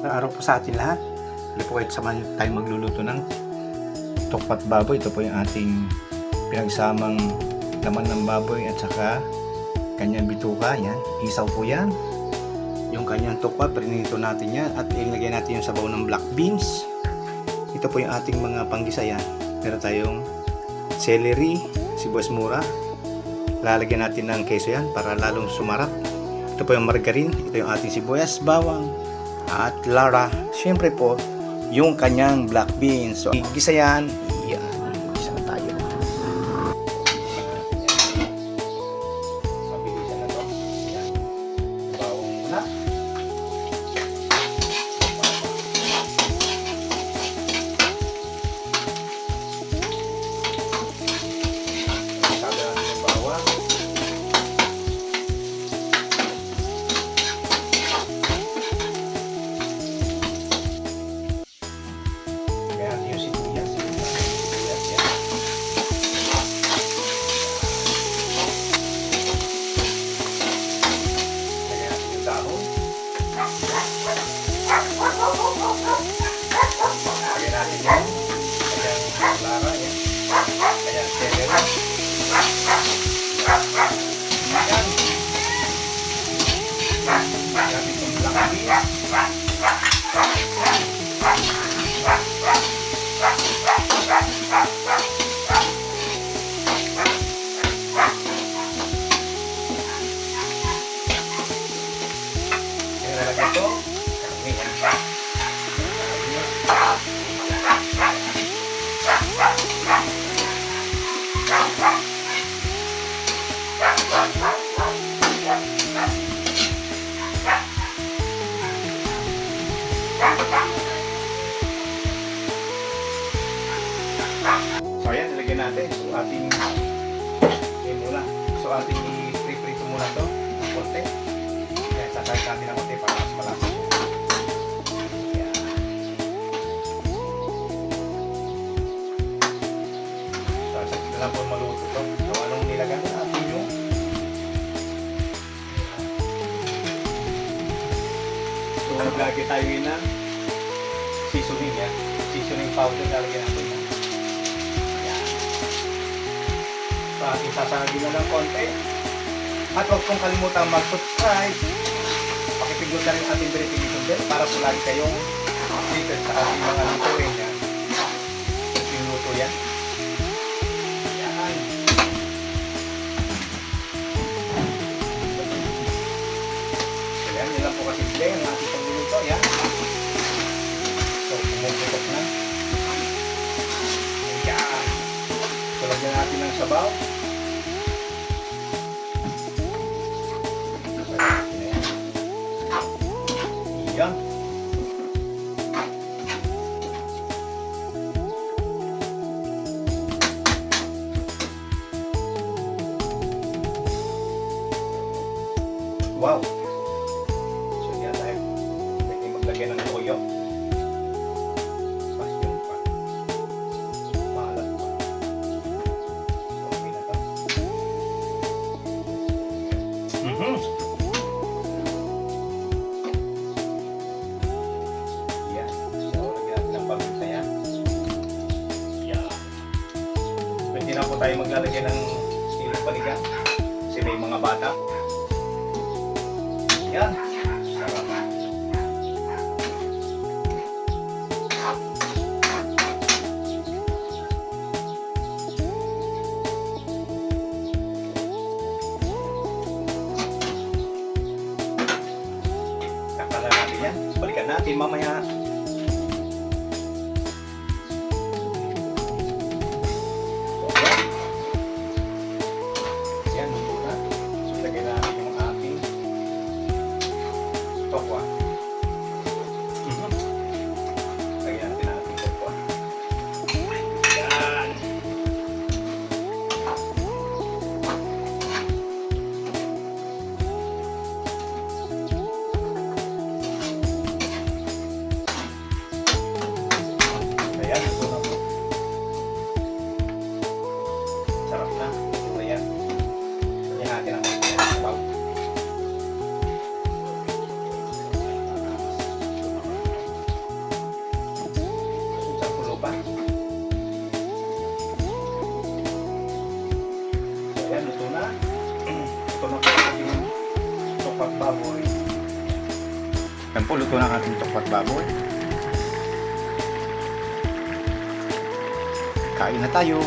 Magandang araw po sa atin lahat. Hindi po kahit samahan niyo tayo magluluto ng tokpat baboy. Ito po yung ating pinagsamang laman ng baboy at saka kanyang bituka. Yan. Isaw po yan. Yung kanyang tokpat, prinito natin yan. At ilagay natin yung sabaw ng black beans. Ito po yung ating mga panggisa yan. Meron tayong celery, sibuyas mura. Lalagyan natin ng keso yan para lalong sumarap. Ito po yung margarine. Ito yung ating sibuyas, bawang, at Lara. Siyempre po, yung kanyang black beans. So, igisa yan. Ating okay, muna. So ating i-prito muna to ng konti. Kaya sasayang natin ng konti para mas malasa siya. Ayan. So sa na lang po maluto to. So anong nilagyan natin yung So maglagay tayo ngayon ng seasoning yan. Seasoning powder lalagyan natin So ating sasagin na ng konti. At huwag pong kalimutan mag-subscribe. Pakipindot na rin ang ating verification bell para po lagi kayong updated sa ating mga lutuin yan. Yung luto yan. Yan. Yan, yun lang po kasi play ang ating pagluluto. Yan. So, pumuputok na. Yan. So, lagyan natin ng sabaw. Wow! So, yan tayo. Pwede maglagay ng toyo. Mas yun pa. Maalat pa. Okay na to. Mhm. Yan. So, natin ng paminta yan. Yan. Pwede na po tayo maglalagay ng siling panigang. Kasi may mga bata. Yan. Sarap. Kakala natin yan. Balikan natin mamaya. Yan po, luto ang ating tokpat baboy. Kain na tayo.